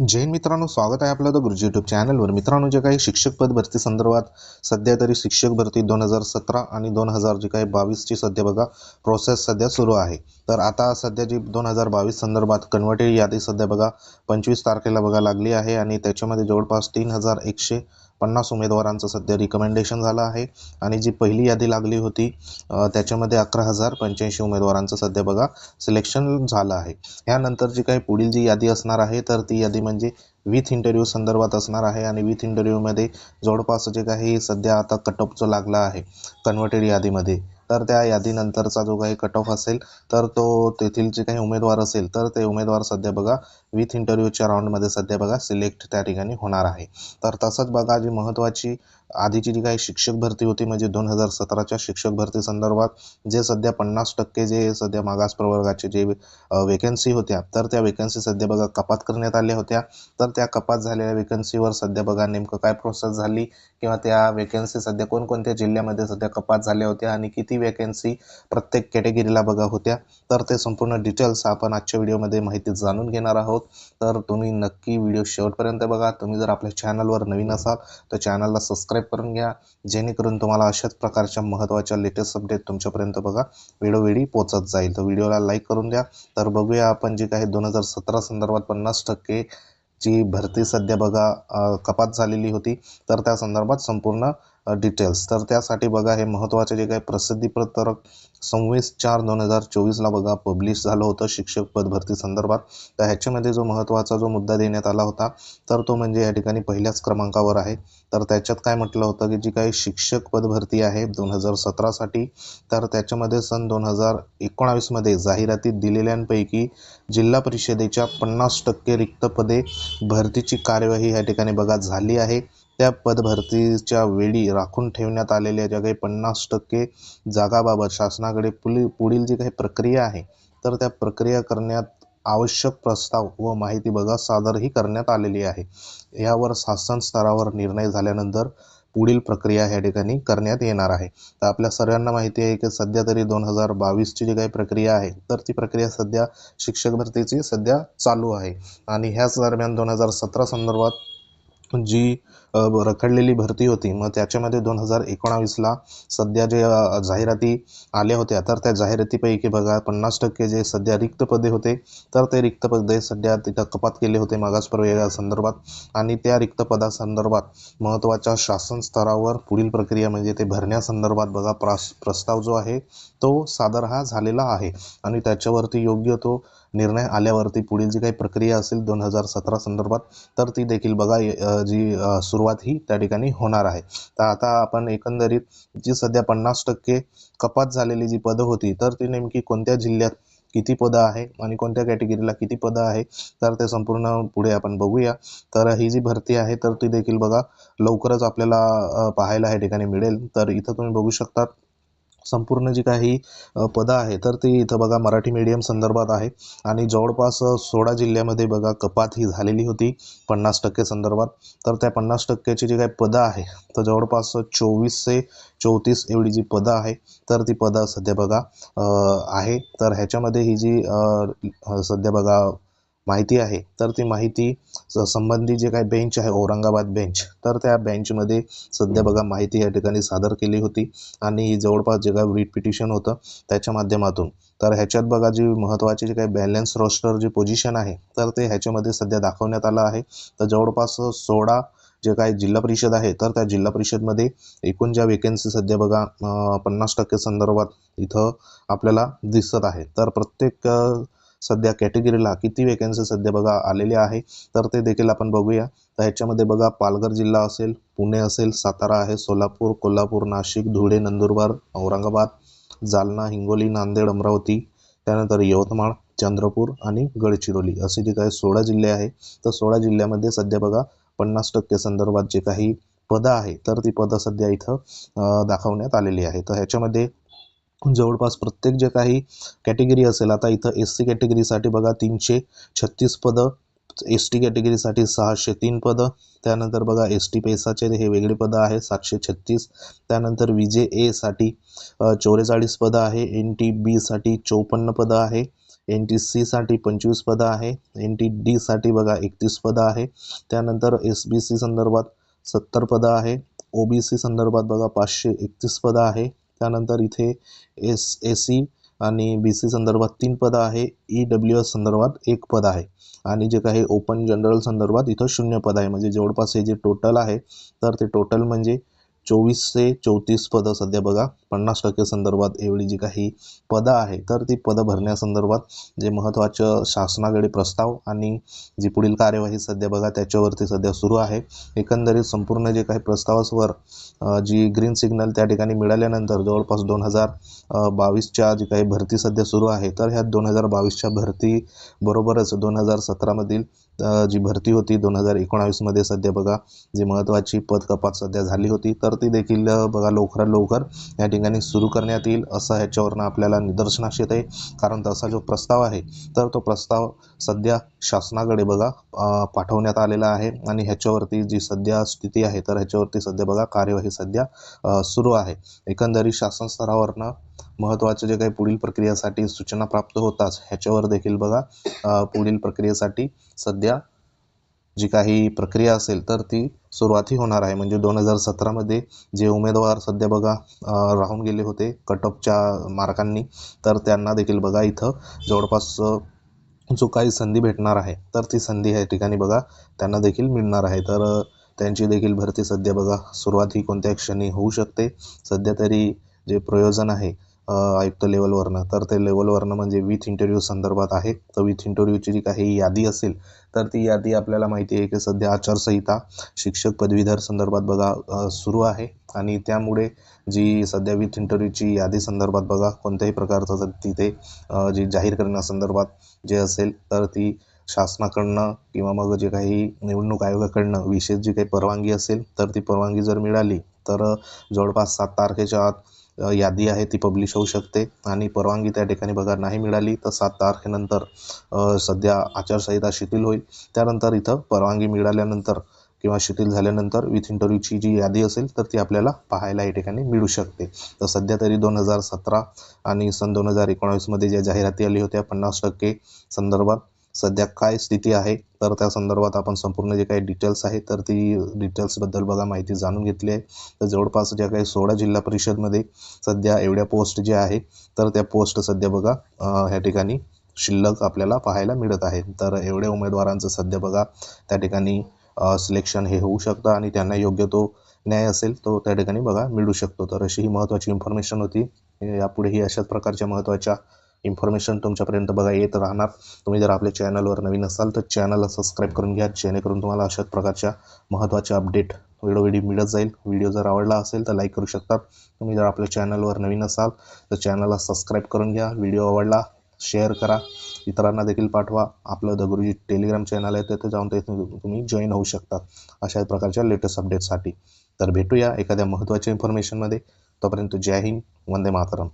जैन मित्रांनो स्वागत आहे आपलं द गुरुजी यूट्यूब चॅनलवर मित्रांनो जे काही शिक्षक पद भरती संदर्भात सध्या तरी शिक्षक भरती दोन हजार सतरा आणि दोन हजार जे काही बावीसची सध्या बघा प्रोसेस सध्या सुरू आहे. तर आता सध्या जी दोन हजार बावीस संदर्भात कन्वर्टेड यादी सध्या बघा पंचवीस तारखेला बघा लागली आहे आणि त्याच्यामध्ये जवळपास तीन हजार एकशे पन्नास उमेदवारांचं सध्या रिकमेंडेशन झालं आहे. आणि जी पहिली यादी लागली होती त्याच्यामध्ये अकरा हजार पंच्याऐंशी उमेदवारांचं सध्या बघा सिलेक्शन झालं आहे. ह्यानंतर जी काही पुढील जी यादी असणार आहे तर ती यादी म्हणजे विथ इंटरव्ह्यू संदर्भात असणार आहे. आणि विथ इंटरव्ह्यूमध्ये जवळपास जे काही सध्या आता कट लागलं जो लागला आहे कन्वर्टेड यादीमध्ये तर त्या यादीनंतरचा जो काही कट ऑफ असेल तर तो तेथील जे काही उमेदवार असेल तर ते उमेदवार सध्या बघा विथ इंटरव्ह्यूच्या राऊंडमध्ये सध्या बघा सिलेक्ट त्या ठिकाणी होणार आहे. तर तसंच बघा जी महत्त्वाची आधीची जी काही शिक्षक भरती होती म्हणजे दोन हजार सतराच्या शिक्षक भरती संदर्भात जे सध्या पन्नास टक्के जे सध्या मागास प्रवर्गाचे जे वेकन्सी होत्या तर त्या वेकन्सी सध्या बघा कपात करण्यात आल्या होत्या. तर त्या कपात झालेल्या वेकन्सीवर सध्या बघा नेमकं काय प्रोसेस झाली किंवा त्या वेकन्सी सध्या कोणकोणत्या जिल्ह्यामध्ये सध्या कपात झाल्या होत्या आणि किती वेकन्सी प्रत्येक कॅटेगरीला बघा होत्या. तर ते संपूर्ण डिटेल्स आपण आजच्या व्हिडिओमध्ये माहिती जाणून घेणार आहोत. तर तुम्ही नक्की व्हिडिओ शेवटपर्यंत बघा. तुम्ही जर आपल्या चॅनलवर नवीन असाल तर चॅनलला सबस्क्राईब करून घ्या. जेणेकरून तुम्हाला अशाच प्रकारच्या महत्त्वाच्या लेटेस्ट अपडेट तुमच्यापर्यंत बघा. वेळोवेळी पोचत जाईल. तर व्हिडिओला लाईक करून द्या. तर बघूया आपण जे काही दोन हजार सतरा संदर्भात पन्नास टक्के जी भरती सध्या बघा कपात झालेली होती. तर त्या संदर्भात संपूर्ण डिटेल्स तर त्यासाठी बघा हे महत्त्वाचे जे काही प्रसिद्धीपत्रक सव्वीस चार दोन हजार चोवीसला बघा पब्लिश झालं होतं शिक्षक पद भरती संदर्भात. तर ह्याच्यामध्ये जो महत्त्वाचा जो मुद्दा देण्यात आला होता तर तो म्हणजे या ठिकाणी पहिल्याच क्रमांकावर आहे. तर त्याच्यात काय म्हटलं होतं की जी काही शिक्षक पद भरती आहे दोन हजार सतरासाठी तर त्याच्यामध्ये सन दोन हजार एकोणावीसमध्ये जाहिरातीत दिलेल्यांपैकी जिल्हा परिषदेच्या पन्नास टक्के रिक्त पदे भरतीची कार्यवाही या ठिकाणी बघा झाली आहे. त्या पदभरतीच्या वेळी राखून ठेवण्यात आलेल्या ज्या काही पन्नास टक्के जागाबाबत शासनाकडे पुली पुढील जी काही प्रक्रिया आहे तर त्या प्रक्रिया करण्यात आवश्यक प्रस्ताव व माहिती बघा सादरही करण्यात आलेली आहे. यावर शासन स्तरावर निर्णय झाल्यानंतर पुढील प्रक्रिया या ठिकाणी करण्यात येणार आहे. तर आपल्या सर्वांना माहिती आहे की सध्या तरी दोन हजार बावीसची जी काही प्रक्रिया आहे तर ती प्रक्रिया सध्या शिक्षक भरतीची सध्या चालू आहे. आणि ह्याच दरम्यान दोन हजार सतरा संदर्भात जी रखडलेली भरती होती. मग त्याच्यामध्ये दोन हजार एकोणावीसला सध्या जे जाहिराती आल्या होत्या तर त्या जाहिरातीपैकी बघा पन्नास टक्के जे सध्या रिक्त पदे होते तर ते रिक्त पदे सध्या तिथं कपात केले होते मागास प्रवर्गासंदर्भात आणि त्या रिक्त पदासंदर्भात महत्त्वाच्या शासन स्तरावर पुढील प्रक्रिया म्हणजे ते भरण्यासंदर्भात बघा प्रास प्रस्ताव जो आहे तो सादर हा झालेला आहे. आणि त्याच्यावरती योग्य तो निर्णय आल्यावरती पुढील जी काही प्रक्रिया असेल दोन हजार सतरा संदर्भात तर ती देखील बघा जी सुरुवात ही त्या ठिकाणी होणार आहे. तर आता आपण एकंदरीत जी सध्या पन्नास टक्के कपात झालेली जी पदं होती तर ती नेमकी कोणत्या जिल्ह्यात किती पदं आहे आणि कोणत्या कॅटेगरीला किती पदं आहे तर ते संपूर्ण पुढे आपण बघूया. तर ही जी भरती आहे तर ती देखील बघा लवकरच आपल्याला पाहायला या ठिकाणी मिळेल. तर इथं तुम्ही बघू शकता संपूर्ण जी काही पदं आहे तर ती इथं बघा मराठी मीडियम संदर्भात आहे. आणि जवळपास सोळा जिल्ह्यामध्ये बघा कपात ही झालेली होती पन्नास टक्के संदर्भात. तर त्या पन्नास टक्क्याची जी काही पदं आहे तर जवळपास चोवीस ते चौतीस एवढी जी पदं आहे तर ती पदं सध्या बघा आहे. तर ह्याच्यामध्ये ही जी सध्या बघा माहिती आहे तर ती माहिती संबंधी संबंधित जे काही बेंच आहे औरंगाबाद बेंच तर त्या बेंचमध्ये सध्या बघा माहिती या ठिकाणी सादर केली होती. आणि जवळपास जे काही रीट पिटिशन होतं त्याच्या माध्यमातून. तर ह्याच्यात बघा जी महत्त्वाची जे काही बॅलन्स रोस्टर जी पोझिशन आहे तर ते ह्याच्यामध्ये सध्या दाखवण्यात आलं आहे. तर जवळपास सोळा जे काही जिल्हा परिषद आहे तर त्या जिल्हा परिषदमध्ये एकूण ज्या वेकेन्सी सध्या बघा पन्नास टक्के संदर्भात इथं आपल्याला दिसत आहे. तर प्रत्येक सध्या कॅटेगरीला किती वेकेन्सी सध्या बघा आलेल्या आहे तर ते देखील आपण बघूया. तर ह्याच्यामध्ये बघा पालघर जिल्हा असेल पुणे असेल सातारा आहे सोलापूर कोल्हापूर नाशिक धुळे नंदुरबार औरंगाबाद जालना हिंगोली नांदेड अमरावती त्यानंतर यवतमाळ चंद्रपूर आणि गडचिरोली असे जे काही सोळा जिल्हे आहे तर सोळा जिल्ह्यामध्ये सध्या बघा पन्नास टक्के संदर्भात जे काही पदं आहे तर ती पदं सध्या इथं दाखवण्यात आलेली आहे. तर ह्याच्यामध्ये जवळपास प्रत्येक जे काही कॅटेगरी असेल आता इथं एस सी कॅटेगरीसाठी बघा तीनशे छत्तीस पदं एस टी कॅटेगरीसाठी सहाशे तीन पदं त्यानंतर बघा एस टी पेसाचे हे वेगळे पदं आहे सातशे छत्तीस त्यानंतर विजे एसाठी चौवेचाळीस पदं आहे एन टी बीसाठी चौपन्न पदं आहे एन टी सीसाठी पंचवीस पदं आहे एन टी डीसाठी बघा एकतीस पदं आहे त्यानंतर एस बी सी संदर्भात सत्तर पदं आहे ओ बी सी संदर्भात बघा पाचशे एकतीस पदं आहे त्यानंतर इथे एस ए सी आणि बी सी संदर्भात तीन पदं आहे. ई डब्ल्यू एस संदर्भात एक पद आहे. आणि जे काही ओपन जनरल संदर्भात इथं शून्य पद आहे. म्हणजे जवळपास हे जे टोटल आहे तर ते टोटल म्हणजे चोवीस ते चौतीस पदं सध्या बघा. पन्नास टक्के संदर्भात एवढी जी काही पदं आहे तर ती पदं भरण्यासंदर्भात जे महत्त्वाचं शासनाकडे प्रस्ताव आणि जी पुढील कार्यवाही सध्या बघा त्याच्यावरती सध्या सुरू आहे. एकंदरीत संपूर्ण जे काही प्रस्तावासवर जी ग्रीन सिग्नल त्या ठिकाणी मिळाल्यानंतर जवळपास दोन हजार बावीसच्या जी काही भरती सध्या सुरू आहे तर ह्या दोन हजार बावीसच्या भरती बरोबरच दोन हजार सतरामधील जी भरती होती दोन हजार एकोणावीसमध्ये सध्या बघा जी महत्त्वाची पद कपात सध्या झाली होती तर ती देखील बघा लवकरात लवकर या ठिकाणी सुरू करण्यात येईल असं ह्याच्यावरनं आपल्याला निदर्शनास येत आहे. कारण तसा जो प्रस्ताव आहे तर तो प्रस्ताव सध्या शासनाकडे बघा पाठवण्यात आलेला आहे. आणि ह्याच्यावरती जी सध्या स्थिती आहे तर ह्याच्यावरती सध्या बघा कार्यवाही सध्या सुरू आहे. एकंदरीत शासन स्तरावरनं महत्त्वाचे जे काही पुढील प्रक्रियेसाठी सूचना प्राप्त होताच ह्याच्यावर देखील बघा. पुढील प्रक्रियेसाठी सध्या जी काही प्रक्रिया असेल तर ती सुरुवाती होणार आहे. म्हणजे दोन हजार सतरामध्ये जे उमेदवार सध्या बघा राहून गेले होते कटअपच्या मार्कांनी तर त्यांना देखील बघा इथं जवळपास जो काही संधी भेटणार आहे तर ती संधी या ठिकाणी बघा त्यांना देखील मिळणार आहे. तर त्यांची देखील भरती सध्या बघा सुरुवात ही कोणत्या क्षणी होऊ शकते. सध्या तरी जे प्रयोजन आहे आयुक्त लेवलवरनं. तर ते लेवलवरनं म्हणजे विथ इंटरव्ह्यू संदर्भात आहे. तर विथ इंटरव्ह्यूची जी काही यादी असेल तर ती यादी आपल्याला माहिती आहे की सध्या आचारसंहिता शिक्षक पदवीधर संदर्भात बघा सुरू आहे. आणि त्यामुळे जी सध्या विथ इंटरव्ह्यूची यादी संदर्भात बघा कोणत्याही प्रकारचं जर तिथे जी जाहीर करण्यासंदर्भात जे असेल तर ती शासनाकडनं किंवा मग जे काही निवडणूक आयोगाकडनं विशेष जी काही परवानगी असेल तर ती परवानगी जर मिळाली तर जवळपास सात तारखेच्या आत यादी आहे ती पब्लिश होऊ शकते. आणि परवानगी त्या ठिकाणी बघा नाही मिळाली तर सात तारखेनंतर सध्या आचारसंहिता शिथिल होईल. त्यानंतर इथं परवानगी मिळाल्यानंतर किंवा शिथिल झाल्यानंतर विथ इंटरव्ह्यूची जी यादी असेल तर ती आपल्याला पाहायला या ठिकाणी मिळू शकते. तर सध्या तरी दोन हजार सतरा आणि सन दोन हजार एकोणावीसमध्ये ज्या जाहिराती आली होत्या पन्नास टक्के संदर्भात सध्या काय स्थिती आहे तर त्या संदर्भात आपण संपूर्ण जे काही डिटेल्स आहे तर ती डिटेल्सबद्दल बघा माहिती जाणून घेतली आहे. तर जवळपास ज्या काही सोळा जिल्हा परिषदमध्ये सध्या एवढ्या पोस्ट ज्या आहे तर त्या पोस्ट सध्या बघा ह्या ठिकाणी शिल्लक आपल्याला पाहायला मिळत आहे. तर एवढ्या उमेदवारांचं सध्या बघा त्या ठिकाणी सिलेक्शन हे होऊ शकतं आणि त्यांना योग्य तो न्याय असेल तो त्या ठिकाणी बघा मिळू शकतो. तर अशी ही महत्त्वाची इन्फॉर्मेशन होती. यापुढेही अशाच प्रकारच्या महत्त्वाच्या इन्फॉर्मेशन तुमच्यापर्यंत बघा येत राहणार. तुम्ही जर आपल्या चॅनलवर नवीन असाल तर चॅनलला सबस्क्राईब करून घ्या. जेणेकरून तुम्हाला अशाच प्रकारच्या महत्त्वाच्या अपडेट वेळोवेळी मिळत जाईल. व्हिडिओ जर आवडला असेल तर लाईक करू शकता. तुम्ही जर आपल्या चॅनलवर नवीन असाल तर चॅनलला सबस्क्राईब करून घ्या. व्हिडिओ आवडला शेअर करा. इतरांना देखील पाठवा. आपलं द गुरुजी टेलिग्राम चॅनल आहे तिथे जाऊन ते तुम्ही जॉईन होऊ शकता. अशा प्रकारच्या लेटेस्ट अपडेटसाठी तर भेटूया एखाद्या महत्त्वाच्या इन्फॉर्मेशनमध्ये तोपर्यंत जय हिंद. वंदे मातरम.